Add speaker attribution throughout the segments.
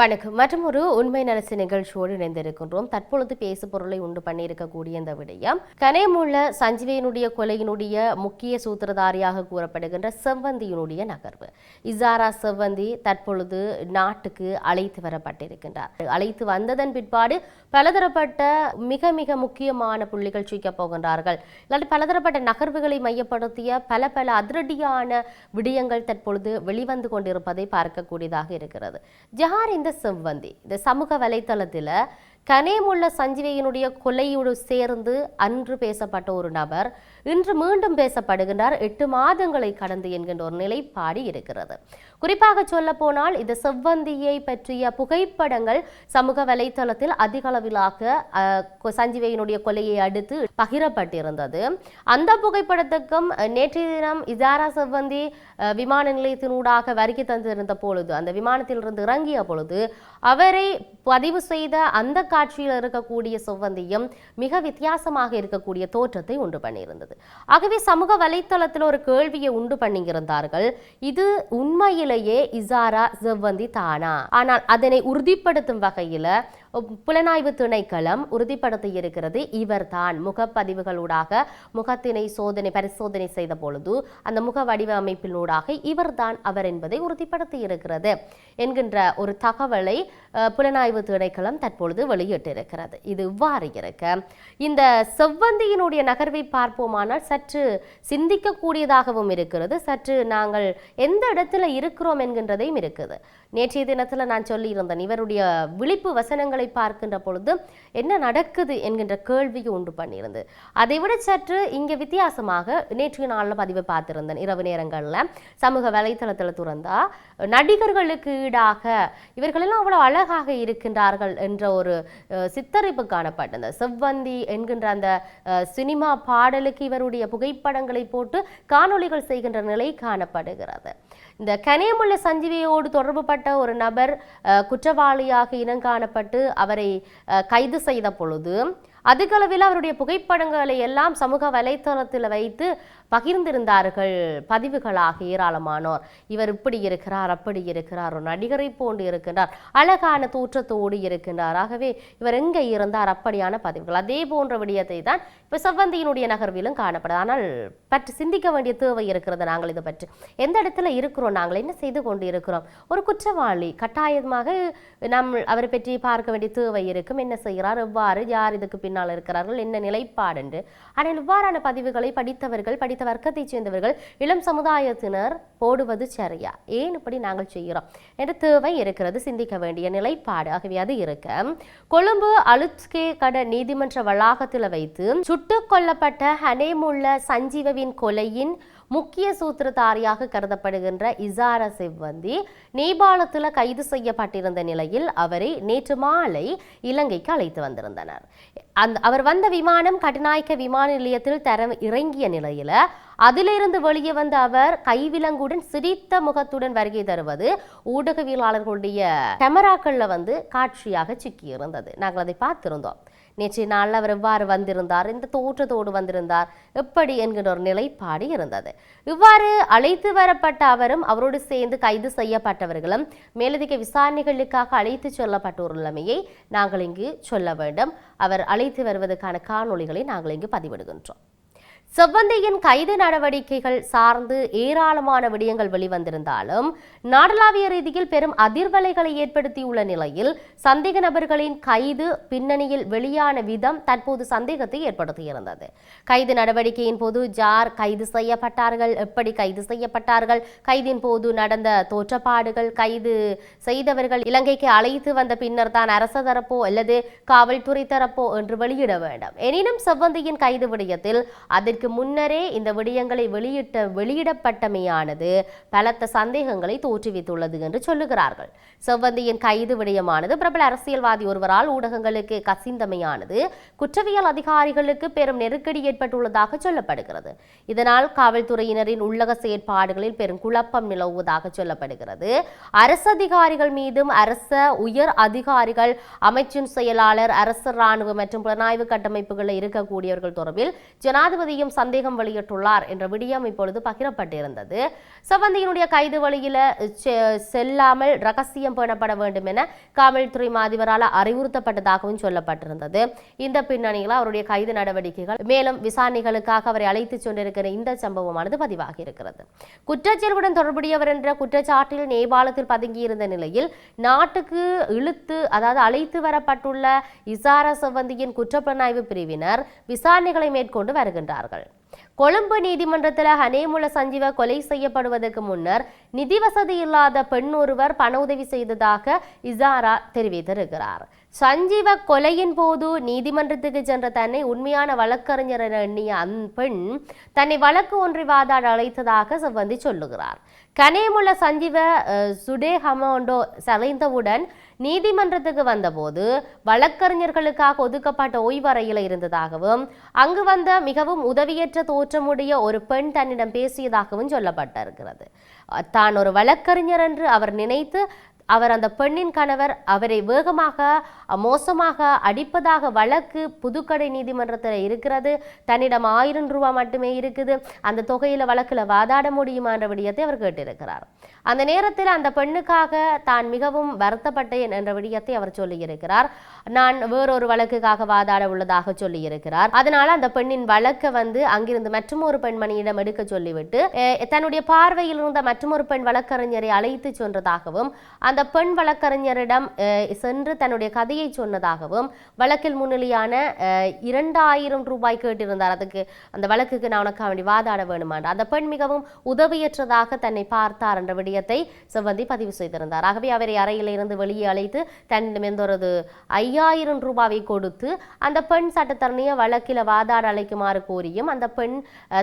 Speaker 1: வணக்கம். மற்றும் ஒரு உண்மை நலசு நிகழ்ச்சியோடு இணைந்திருக்கின்றோம். தற்பொழுது பேசு பொருளை உண்டு பண்ணியிருக்கக்கூடிய இந்த விடயம் கனேமுள்ள சஞ்சீவியனுடைய கொலையினுடைய முக்கிய சூத்திரதாரியாக கூறப்படுகின்ற செவ்வந்தியினுடைய நகர்வு. இசாரா செவ்வந்தி தற்பொழுது நாட்டுக்கு அழைத்து வரப்பட்டிருக்கின்றார். அழைத்து வந்ததன் பிற்பாடு பலதரப்பட்ட மிக மிக முக்கியமான புள்ளிகள் சீக்கப் போகின்றார்கள். இல்லாட்டி பலதரப்பட்ட நகர்வுகளை மையப்படுத்திய பல பல அதிரடியான விடயங்கள் தற்பொழுது வெளிவந்து கொண்டிருப்பதை பார்க்கக்கூடியதாக இருக்கிறது. ஜஹார் இந்த செவ்வந்தி இந்த சமூக வலைத்தளத்தில் கனேமுள்ள சஞ்சீவியினுடைய கொலையோடு சேர்ந்து அன்று பேசப்பட்ட ஒரு நபர் இன்று மீண்டும் பேசப்படுகின்றார். எட்டு மாதங்களை கடந்து என்கின்ற ஒரு நிலைப்பாடு இருக்கிறது. குறிப்பாக சொல்ல போனால் இந்த செவ்வந்தியை பற்றிய புகைப்படங்கள் சமூக வலைத்தளத்தில் அதிக அளவிலாக அஹ், சஞ்சீவியினுடைய கொலையை அடுத்து பகிரப்பட்டிருந்தது. அந்த புகைப்படத்துக்கும் நேற்றைய தினம் இசாரா செவ்வந்தி அஹ், விமான நிலையத்தினூடாக வருகை தந்திருந்த பொழுது அந்த விமானத்திலிருந்து இறங்கிய பொழுது அவரை பதிவு செய்த அந்த காட்சியில் இருக்கக்கூடிய செவ்வந்தியும் மிக வித்தியாசமாக இருக்கக்கூடிய தோற்றத்தை உண்டு பண்ணியிருந்தது. ஆகவே சமூக வலைத்தளத்தில் ஒரு கேள்வியை உண்டு பண்ணியிருந்தார்கள். இது உண்மையிலேயே இசாரா செவ்வந்தி தானா? ஆனால் அதனை உறுதிப்படுத்தும் வகையில் புலனாய்வு திணைக்களம் உறுதிப்படுத்தியிருக்கிறது இவர்தான் முகப்பதிவுகளூடாக முகத்தினை சோதனை பரிசோதனை செய்த பொழுது அந்த முக வடிவமைப்பினூடாக இவர்தான் அவர் என்பதை உறுதிப்படுத்தியிருக்கிறது என்கின்ற ஒரு தகவலை புலனாய்வு திணைக்களம் தற்பொழுது வெளியிட்டிருக்கிறது. இது இவ்வாறு இருக்க இந்த செவ்வந்தியினுடைய நகர்வை பார்ப்போமானால் சற்று சிந்திக்கக்கூடியதாகவும் இருக்கிறது. சற்று நாங்கள் எந்த இடத்துல இருக்கிறோம் என்கின்றதையும் இருக்குது. நேற்றைய தினத்தில் நான் சொல்லியிருந்தேன் இவருடைய விழிப்பு வசனங்களை பார்க்கின்ற பொழுது என்ன நடக்குது என்கின்ற கேள்வியை உண்டு பண்ணியிருந்து. அதை விட சற்று இங்கே வித்தியாசமாக நேற்றைய நாளில் பதிவை பார்த்திருந்தேன். இரவு நேரங்களில் சமூக வலைத்தளத்தில் துறந்தா நடிகர்களுக்கு ஈடாக இவர்களெல்லாம் அவ்வளவு அழகாக இருக்கின்றார்கள் என்ற ஒரு சித்தரிப்பு காணப்பட்டது. செவ்வந்தி என்கின்ற அந்த சினிமா பாடலுக்கு இவருடைய புகைப்படங்களை போட்டு காணொளிகள் செய்கின்ற நிலை காணப்படுகிறது. இந்த கனியமுள்ள சஞ்சீவியோடு தொடர்புபட்ட ஒரு நபர் குற்றவாளியாக இனங்காணப்பட்டு அவரை கைது செய்த பொழுது அதிகளவில் அவருடைய புகைப்படங்களை எல்லாம் சமூக வலைத்தளத்தில் வைத்து பகிர்ந்திருந்தார்கள். பதிவுகளாக ஏராளமானோர். இவர் இப்படி இருக்கிறார் அப்படி இருக்கிறார் ஒரு நடிகரை போன்று இருக்கின்றார். அழகான தோற்றத்தோடு இருக்கின்றார். ஆகவே இவர் எங்கே இருந்தார் அப்படியான பதிவுகள். அதே போன்ற விடயத்தை தான் இப்போ செவ்வந்தியினுடைய நகர்விலும் காணப்படுது. ஆனால் பற்றி சிந்திக்க வேண்டிய தேவை இருக்கிறது. நாங்கள் இதை பற்றி எந்த இடத்துல இருக்கிறோம்? நாங்கள் என்ன செய்து கொண்டு இருக்கிறோம் ஒரு குற்றவாளி கட்டாயமாக நாம் அவரை பற்றி பார்க்க வேண்டிய தேவை இருக்கும். என்ன செய்கிறார்? எவ்வாறு யார் இதுக்கு பின்னால் இருக்கிறார்கள் என்ன நிலைப்பாடு என்று ஆனால் இவ்வாறான பதிவுகளை படித்தவர்கள் படித்த வர்க்கத்தைச் சேர்ந்தவர்கள் இளம் சமுதாயத்தினர் போடுவது சரியா? ஏன் இப்படி நாங்கள் செய்கிறோம்? என்ற தேவை இருக்கிறது சிந்திக்க வேண்டிய நிலைப்பாடு ஆகவே அது இருக்க கொழும்பு அலுட்கே கட நீதிமன்ற வளாகத்தில் வைத்து சுட்டுக் கொல்லப்பட்ட ஹனேமுள்ள சஞ்சீவவின் கொலையின் முக்கிய சூத்திரதாரியாக கருதப்படுகின்ற இசார சிவ்வந்தி நேபாளத்தில் கைது செய்யப்பட்டிருந்த நிலையில் அவரை நேற்று மாலை இலங்கைக்கு அழைத்து வந்திருந்தனர். அந்த அவர் வந்த விமானம் கட்டுநாயக்க விமான நிலையத்தில் தர இறங்கிய நிலையில அதிலிருந்து வெளியே வந்த அவர் கைவிலங்குடன் சிரித்த முகத்துடன் வருகை தருவது ஊடகவியலாளர்களுடைய கேமராக்கள்ல வந்து காட்சியாக சிக்கியிருந்தது. நாங்கள் அதை பார்த்திருந்தோம். நேற்றைய நாளில் அவர் எவ்வாறு வந்திருந்தார் இந்த தோற்றத்தோடு வந்திருந்தார். எப்படி என்கிற ஒரு நிலைப்பாடு இருந்தது. இவ்வாறு அழைத்து வரப்பட்ட அவரும் அவரோடு சேர்ந்து கைது செய்யப்பட்டவர்களும் மேலதிக விசாரணைகளுக்காக அழைத்து செல்லப்பட்டுள்ளமையை நாங்கள் இங்கு சொல்ல வேண்டும். அவர் அழைத்து வருவதற்கான காணொளிகளை நாங்கள் இங்கு பதிவிடுகின்றோம். செவ்வந்தியின் கைது நடவடிக்கைகள் சார்ந்து ஏராளமான விடயங்கள் வெளிவந்திருந்தாலும் நாடளாவிய ரீதியில் பெரும் அதிர்வலைகளை ஏற்படுத்தியுள்ள நிலையில் சந்தேக நபர்களின் கைது பின்னணியில் வெளியான விதம் தற்போது சந்தேகத்தை ஏற்படுத்தியிருந்தது. கைது நடவடிக்கையின் போது ஜார் கைது செய்யப்பட்டார்கள் எப்படி கைது செய்யப்பட்டார்கள் கைதின் போது நடந்த தோற்றப்பாடுகள் கைது செய்தவர்கள் இலங்கைக்கு அழைத்து வந்த பின்னர் தான் அரச தரப்போ அல்லது காவல்துறை தரப்போ என்று வெளியிட வேண்டும். எனினும் செவ்வந்தியின் கைது விடயத்தில் அதற்கு இதற்கு முன்னரே இந்த விடயங்களை வெளியிட்ட வெளியிடப்பட்டமையானது பலத்த சந்தேகங்களை தோற்றுவித்துள்ளது என்று சொல்லுகிறார்கள். செவ்வந்தியின் கைது விடயமானது பிரபல அரசியல்வாதி ஒருவரால் ஊடகங்களுக்கு கசிந்தமையானது குற்றவியல் அதிகாரிகளுக்கு பெரும் நெருக்கடி ஏற்பட்டுள்ளதாக சொல்லப்படுகிறது. இதனால் காவல்துறையினரின் உள்ளக செயற்பாடுகளில் பெரும் குழப்பம் நிலவுவதாக சொல்லப்படுகிறது. அரசு அதிகாரிகள் மீதும் அரச உயர் அதிகாரிகள் அமைச்சின் செயலாளர் அரசு ராணுவ மற்றும் புலனாய்வு கட்டமைப்புகளில் இருக்கக்கூடியவர்கள் தொடர்பில் ஜனாதிபதியும் சந்தேகம் வெளியிட்டுள்ளார் என்ற விடியம் இப்பொழுது பகிரப்பட்டிருந்தது. செவ்வந்தியினுடைய கைது வழியில செல்லாமல் ரகசியம் பேணப்பட வேண்டும் என காவல்துறை மாதிபரால் அறிவுறுத்தப்பட்டதாகவும் சொல்லப்பட்டிருந்தது. இந்த பின்னணியில் அவருடைய கைது நடவடிக்கைகள் மேலும் விசாரணைகளுக்காக அவரை அழைத்துச் சென்றிருக்கிற இந்த சம்பவமானது பதிவாகி இருக்கிறது குற்றச்செயலுடன் தொடர்புடையவர் என்ற குற்றச்சாட்டில் நேபாளத்தில் பதுங்கியிருந்த நிலையில் நாட்டுக்கு இழுத்து அதாவது அழைத்து வரப்பட்டுள்ள இசார செவ்வந்தியின் குற்றப்புலனாய்வு பிரிவினர் விசாரணைகளை மேற்கொண்டு வருகின்றார்கள். கொழும்பு நீதிமன்றத்தில் ஹனேமுல சஞ்சீவ கொலை செய்யப்படுவதற்கு முன்னர் நிதி வசதி இல்லாத பெண் ஒருவர் பண உதவி செய்ததாக இசாரா தெரிவித்திருக்கிறார். சஞ்சீவ கொலையின் போது நீதிமன்றத்துக்கு சென்ற தன்னை உண்மையான வழக்கறிஞர் என எண்ணிய அந் பெண் தன்னை வழக்கு ஒன்றை வாதாட அழைத்ததாக செவ்வந்தி சொல்லுகிறார். கனேமுள்ள சஞ்சீவ சுடே ஹமோண்டோ சலைந்தவுடன் நீதிமன்றத்துக்கு வந்தபோது வழக்கறிஞர்களுக்காக ஒதுக்கப்பட்ட ஓய்வறையில் இருந்ததாகவும் அங்கு வந்த மிகவும் உதவியற்ற தோற்றமுடைய ஒரு பெண் தன்னிடம் பேசியதாகவும் சொல்லப்பட்டிருக்கிறது. தான் ஒரு வழக்கறிஞர் என்று அவர் நினைத்து அவர் அந்த பெண்ணின் கணவர் அவரை வேகமாக மோசமாக அடிப்பதாக வழக்கு புதுக்கடை நீதிமன்றத்தில் இருக்கிறது. தன்னிடம் ஆயிரம் ரூபாய் மட்டுமே இருக்குது. அந்த தொகையில் வழக்கில் வாதாட முடியுமா என்ற விடயத்தை அவர் கேட்டிருக்கிறார். அந்த நேரத்தில் அந்த பெண்ணுக்காக தான் மிகவும் வருத்தப்பட்டேன் என்ற விடயத்தை அவர் சொல்லியிருக்கிறார். நான் வேறொரு வழக்குக்காக வாதாட உள்ளதாக சொல்லியிருக்கிறார். அதனால அந்த பெண்ணின் வழக்கை வந்து அங்கிருந்து மற்றொரு பெண்மணியிடம் எடுக்க சொல்லிவிட்டு தன்னுடைய பார்வையில் இருந்த மற்றொரு பெண் வழக்கறிஞரை அழைத்து சென்றதாகவும் அந்த பெண் வழக்கறிஞரிடம் சென்று தன்னுடைய கதையை சொன்னதாகவும் வழக்கில் முன்னிலையான இரண்டாயிரம் ரூபாய் கேட்டிருந்தார். அதுக்கு அந்த வழக்குக்கு நான் உனக்கு வேண்டி வாதாட வேணுமான்ற அந்த பெண் மிகவும் உதவியற்றதாக தன்னை பார்த்தார் என்ற விடயத்தை செவ்வந்தி பதிவு செய்திருந்தார். ஆகவே அவரை அறையிலிருந்து வெளியே அழைத்து தன்னிடம் எந்த ஒரு ஐயாயிரம் ரூபாவை கொடுத்து அந்த பெண் சட்டத்தரணியை வழக்கில் வாதாட அழைக்குமாறு கோரியும் அந்த பெண்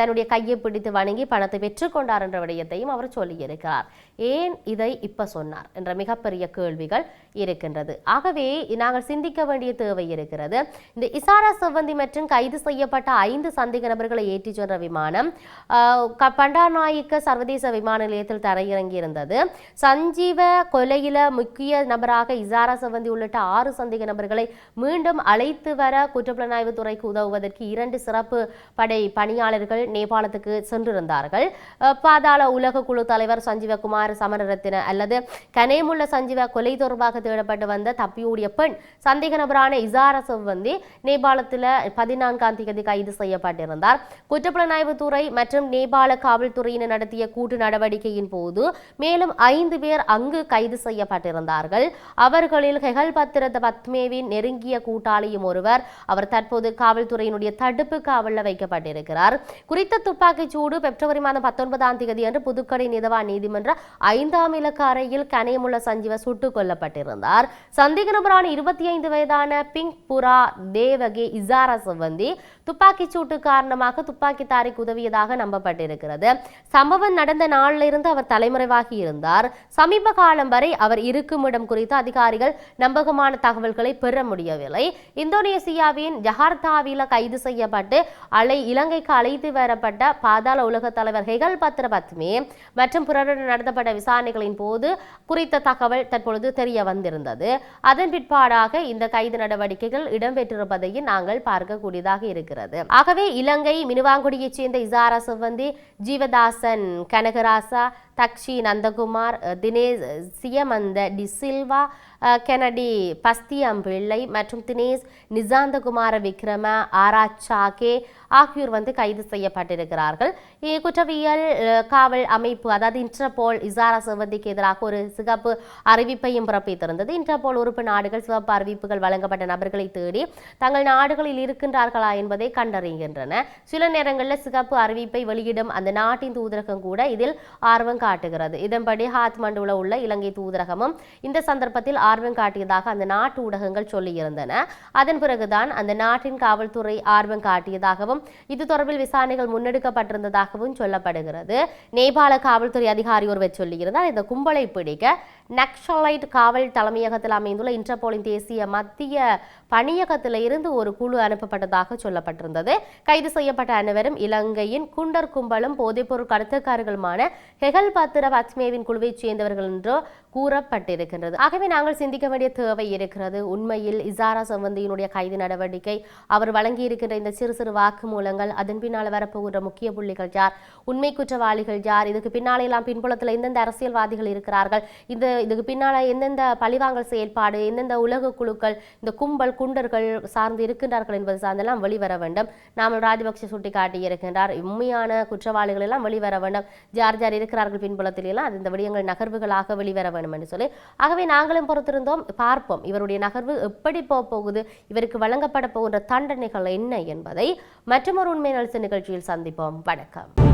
Speaker 1: தன்னுடைய கையை பிடித்து வணங்கி பணத்தை பெற்றுக்கொண்டார் என்ற விடயத்தையும் அவர் சொல்லியிருக்கிறார். ஏன் இதை இப்ப சொன்னார்? என்ற மிகப்பெரிய கேள்விகள் இருக்கின்றது. ஆகவே நாங்கள் சிந்திக்க வேண்டிய தேவை இருக்கிறது. இந்த இசாரா செவ்வந்தி மற்றும் கைது செய்யப்பட்ட ஐந்து சந்தேக நபர்களை ஏற்றிச் சென்ற விமானம் பண்டாநாயக்க சர்வதேச விமான நிலையத்தில் தரையிறங்கி இருந்தது சஞ்சீவ கொலையில முக்கிய நபராக இசாரா செவ்வந்தி உள்ளிட்ட ஆறு சந்தேக நபர்களை மீண்டும் அழைத்து வர குற்றப்புலனாய்வு துறைக்கு உதவுவதற்கு இரண்டு சிறப்பு படை பணியாளர்கள் நேபாளத்துக்கு சென்றிருந்தார்கள். பாதாள உலக குழு தலைவர் சஞ்சீவகுமார் சமரரத்தின அல்லது கனே கனேமுள்ள சஞ்சீவ கொலை தொடர்பாக தேடப்பட்டு வந்த தப்பியோடிய பெண் சந்தேக நபரான இசாரசவ் வந்து நேபாளத்தில் பதினான்காம் தேதி கைது செய்யப்பட்டிருந்தார். குற்றப்புலனாய்வு துறை மற்றும் நேபாள காவல்துறையினர் நடத்திய கூட்டு நடவடிக்கையின் போது மேலும் ஐந்து பேர் அங்கு கைது செய்யப்பட்டிருந்தார்கள். அவர்களில் ஹெகல் பத்திரத பத்மேவின் நெருங்கிய கூட்டாளியும் ஒருவர். அவர் தற்போது காவல்துறையினுடைய தடுப்பு காவலில் வைக்கப்பட்டிருக்கிறார். குறித்த துப்பாக்கிச் சூடு பிப்ரவரி மாதம் பத்தொன்பதாம் தேதி அன்று புதுக்கடை நிதவா நீதிமன்ற ஐந்தாம் இலக்க அறையில் கனேமுள்ள சஞ்சீவ சுட்டுக் கொல்லப்பட்டிருந்தார். சந்தேக நபரான இருபத்தி ஐந்து வயதான பிங்க் புரா தேவகே இசாரா சிவந்தி துப்பாக்கிச் சூட்டு காரணமாக துப்பாக்கி துப்பாக்கித்தாரிக்கு உதவியதாக நம்பப்பட்டிருக்கிறது. சம்பவம் நடந்த நாளில் இருந்து அவர் தலைமறைவாகி இருந்தார். சமீப காலம் வரை அவர் இருக்கும் இடம் குறித்து அதிகாரிகள் நம்பகமான தகவல்களை பெற முடியவில்லை. இந்தோனேசியாவின் ஜகார்த்தாவில கைது செய்யப்பட்டு அலை இலங்கைக்கு அழைத்து வரப்பட்ட பாதாள உலக தலைவர் ஹெகல் பத்ர பத்மே மற்றும் பிறருடன் நடத்தப்பட்ட விசாரணைகளின் போது குறித்த தகவல் தற்பொழுது தெரிய வந்திருந்தது. அதன் பிற்பாடாக இந்த கைது நடவடிக்கைகள் இடம்பெற்றிருப்பதையும் நாங்கள் பார்க்கக்கூடியதாக இருக்கிறது. ஆகவே இலங்கை மினுவாங்குடியைச் சேர்ந்த இசாரா சிவந்தி ஜீவதாசன் கனகராசா தக்ஷி நந்தகுமார் தினேஷ் சியமந்த டி சில்வா கெனடி பஸ்தியம் பிள்ளை மற்றும் தினேஷ் நிசாந்தகுமார விக்ரம ஆராச்சாகே ஆகியோர் வந்து கைது செய்யப்பட்டிருக்கிறார்கள். இ- குற்றவியல் காவல் அமைப்பு அதாவது இன்டர்போல் இசாரா சிவந்திக்கு எதிராக ஒரு சிகப்பு அறிவிப்பையும் பிறப்பித்திருந்தது. இன்டர்போல் உறுப்பு நாடுகள் சிவப்பு அறிவிப்புகள் வழங்கப்பட்ட நபர்களை தேடி தங்கள் நாடுகளில் இருக்கின்றார்களா என்பதை கண்டறிகின்றன. சில நேரங்களில் சிகப்பு அறிவிப்பை வெளியிடும் அந்த நாட்டின் தூதரகம் கூட இதில் ஆர்வம் காட்டுகிறது. இதன்படி ஹாத்மண்டுவில் உள்ள இலங்கை தூதரகமும் இந்த சந்தர்ப்பத்தில் ஆர்வம் காட்டியதாக அந்த நாட்டு ஊடகங்கள் சொல்லியிருந்தன. அதன் பிறகுதான் அந்த நாட்டின் காவல்துறை ஆர்வம் காட்டியதாகவும் இது தொடர்பில் விசாரணைகள் முன்னெடுக்கப்பட்டிருந்ததாகவும் சொல்லப்படுகிறது. நேபாள காவல்துறை அதிகாரி ஒருவர் சொல்லியிருந்தார் இந்த கும்பலை பிடிக்க நக்ஷலைட் காவல் தலைமையகத்தில் அமைந்துள்ள இன்டர்போலின் தேசிய மத்திய பணியகத்தில் இருந்து ஒரு குழு அனுப்பப்பட்டதாக சொல்லப்பட்டிருந்தது. கைது செய்யப்பட்ட அனைவரும் இலங்கையின் குண்டர் கும்பலும் போதைப்பொருள் கடத்தக்காரர்களுமான ஹெகல் பத்திர பத்மேவின் குழுவைச் சேர்ந்தவர்கள் என்று கூறப்பட்டிருக்கின்றது. ஆகவே நாங்கள் சிந்திக்க வேண்டிய தேவை இருக்கிறது. உண்மையில் இசாரா சம்பந்தியினுடைய கைது நடவடிக்கை அவர் வழங்கியிருக்கின்ற இந்த சிறு சிறு வாக்குமூலங்கள் அதன் பின்னால் வரப்போகின்ற முக்கிய புள்ளிகள் யார் உண்மை குற்றவாளிகள் யார் இதுக்கு பின்னால் எல்லாம் பின்புலத்தில் எந்தெந்த அரசியல்வாதிகள் இருக்கிறார்கள் இந்த இதுக்கு பின்னால் எந்தெந்த பழிவாங்கல் செயல்பாடு எந்தெந்த உலக குழுக்கள் இந்த கும்பல் குண்டர்கள் சார்ந்து இருக்கின்றார்கள் என்பது சார்ந்தெல்லாம் வெளிவர வேண்டும். நாம் ராஜபக்ஷ சுட்டிக்காட்டி இருக்கின்றார் உண்மையான குற்றவாளிகள் எல்லாம் வெளிவர வேண்டும். யார் யார் இருக்கிறார்கள் பின்புலத்தில் எல்லாம் அது இந்த விடயங்கள் நகர்வுகளாக வெளிவர வேண்டும். வேண்டும் என்று சொல்லி ஆகவே நாங்களும் பொறுத்திருந்தோம் பார்ப்போம் இவருடைய நகர்வு எப்படி போக போகுது இவருக்கு வழங்கப்பட போகின்ற தண்டனைகள் என்ன என்பதை மற்றொரு உண்மை நலசு நிகழ்ச்சியில் சந்திப்போம். வணக்கம்.